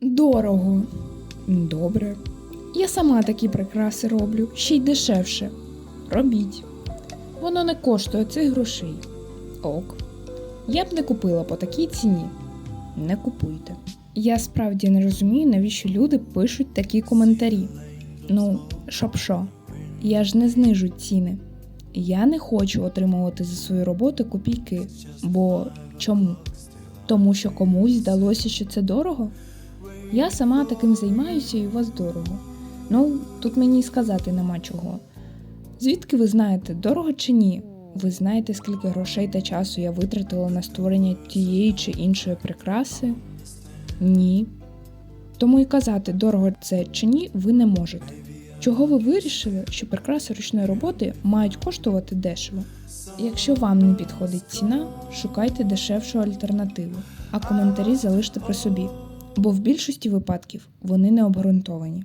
Дорого. Добре. Я сама такі прикраси роблю, ще й дешевше. Робіть. Воно не коштує цих грошей. Ок. Я б не купила по такій ціні. Не купуйте. Я справді не розумію, навіщо люди пишуть такі коментарі. Ну, щоб що? Я ж не знижу ціни. Я не хочу отримувати за свою роботу копійки. Бо чому? Тому що комусь здалося, що це дорого? Я сама таким займаюся і у вас дорого. Ну, тут мені й сказати нема чого. Звідки ви знаєте, дорого чи ні? Ви знаєте, скільки грошей та часу я витратила на створення тієї чи іншої прикраси? Ні. Тому і казати, дорого це чи ні, ви не можете. Чого ви вирішили, що прикраси ручної роботи мають коштувати дешево? Якщо вам не підходить ціна, шукайте дешевшу альтернативу, а коментарі залиште при собі, бо в більшості випадків вони не обґрунтовані.